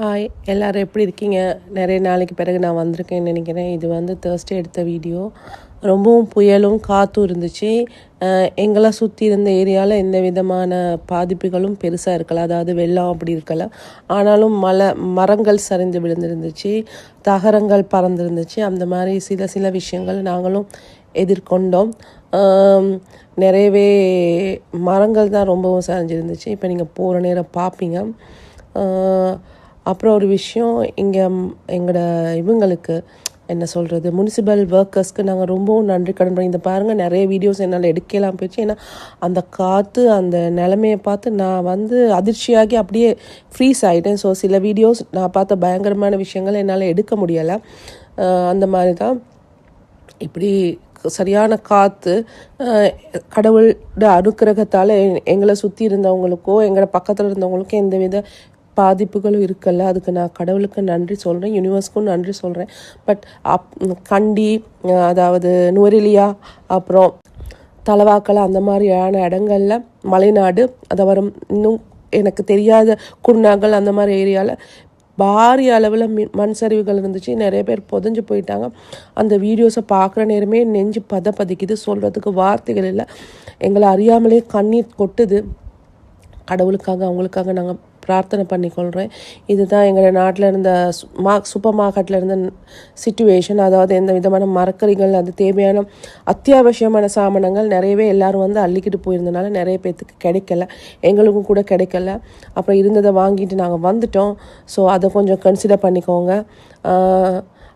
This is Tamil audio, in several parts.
ஹாய் எல்லோரும் எப்படி இருக்கீங்க? நிறைய நாளைக்கு பிறகு நான் வந்திருக்கேன்னு நினைக்கிறேன். இது வந்து தேர்ஸ்டே எடுத்த வீடியோ ரொம்பவும் புயலும் காற்றும் இருந்துச்சு. எங்களை சுற்றி இருந்த ஏரியாவில் எந்த விதமான பாதிப்புகளும் பெருசாக இருக்கலை. அதாவது வெள்ளம் அப்படி இருக்கல. ஆனாலும் மலை மரங்கள் சரிந்து விழுந்திருந்துச்சு. தகரங்கள் பறந்துருந்துச்சு. அந்த மாதிரி சில சில விஷயங்கள் நாங்களும் எதிர்கொண்டோம். நிறையவே மரங்கள் தான் ரொம்பவும் சரிஞ்சிருந்துச்சு. இப்போ நீங்கள் போகிற நேரம் பார்ப்பீங்க அப்புறம் ஒரு விஷயம் இங்கே எங்களோட இவங்களுக்கு என்ன சொல்கிறது முனிசிபல் ஒர்க்கர்ஸ்க்கு நாங்கள் ரொம்பவும் நன்றி கடன் பண்ணி இந்த பாருங்கள் நிறைய வீடியோஸ் என்னால் எடுக்கலாம் போயிடுச்சு. ஏன்னா அந்த காற்று அந்த நிலமையை பார்த்து நான் வந்து அதிர்ச்சியாகி அப்படியே ஃப்ரீஸ் ஆகிட்டேன் ஸோ சில வீடியோஸ் நான் பார்த்த பயங்கரமான விஷயங்கள் என்னால் எடுக்க முடியலை. அந்த மாதிரி தான் இப்படி சரியான காற்று கடவுளோட அனுக்கிரகத்தால் எங்களை சுற்றி இருந்தவங்களுக்கோ எங்களை பக்கத்தில் இருந்தவங்களுக்கோ எந்தவித பாதிப்புகளும் இருக்குல்ல? அதுக்கு நான் கடவுளுக்கு நன்றி சொல்கிறேன் யூனிவர்ஸ்க்கும் நன்றி சொல்கிறேன் பட் அப் கண்டி அதாவது நுவரெலியா அப்புறம் தலவாக்கலை அந்த மாதிரியான இடங்கள்ல மலைநாடு அதை வரும் இன்னும் எனக்கு தெரியாத குருநாகல் அந்த மாதிரி ஏரியாவில் பாரிய அளவில் மின் மண் சரிவுகள் இருந்துச்சு. நிறைய பேர் புதஞ்சு போயிட்டாங்க. அந்த வீடியோஸை பார்க்குற நேரமே நெஞ்சு பத பதிக்குது. சொல்கிறதுக்கு வார்த்தைகள் இல்லை. எங்களை அறியாமலே கண்ணீர் கொட்டுது. கடவுளுக்காக அவங்களுக்காக நாங்கள் பிரார்த்தனை பண்ணிக்கொள்கிறேன் இதுதான் எங்கள் நாட்டில் இருந்த சு- மா சூப்பர் மார்க்கெட்டில் இருந்த சுச்சுவேஷன் அதாவது எந்த விதமான மரக்கறிகள் அது தேவையான அத்தியாவசியமான சாமானங்கள் நிறையவே எல்லோரும் வந்து அள்ளிக்கிட்டு போயிருந்தனால நிறைய பேர்த்துக்கு கிடைக்கல. எங்களுக்கும் கூட கிடைக்கல. அப்புறம் இருந்ததை வாங்கிட்டு நாங்கள் வந்துட்டோம். ஸோ அதை கொஞ்சம் கன்சிடர் பண்ணிக்கோங்க.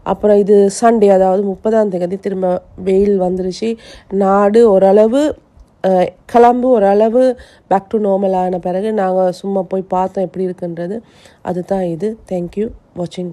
அப்புறம் இது சண்டே அதாவது முப்பதாம் தேதி திரும்ப வெயில் வந்துருச்சு. நாடு ஓரளவு கிளம்பு ஓரளவு பேக் டு நார்மல் ஆன பிறகு நாங்கள் சும்மா போய் பார்த்தோம் எப்படி இருக்குன்றது. அதுதான் இது. தேங்க்யூ வாட்சிங்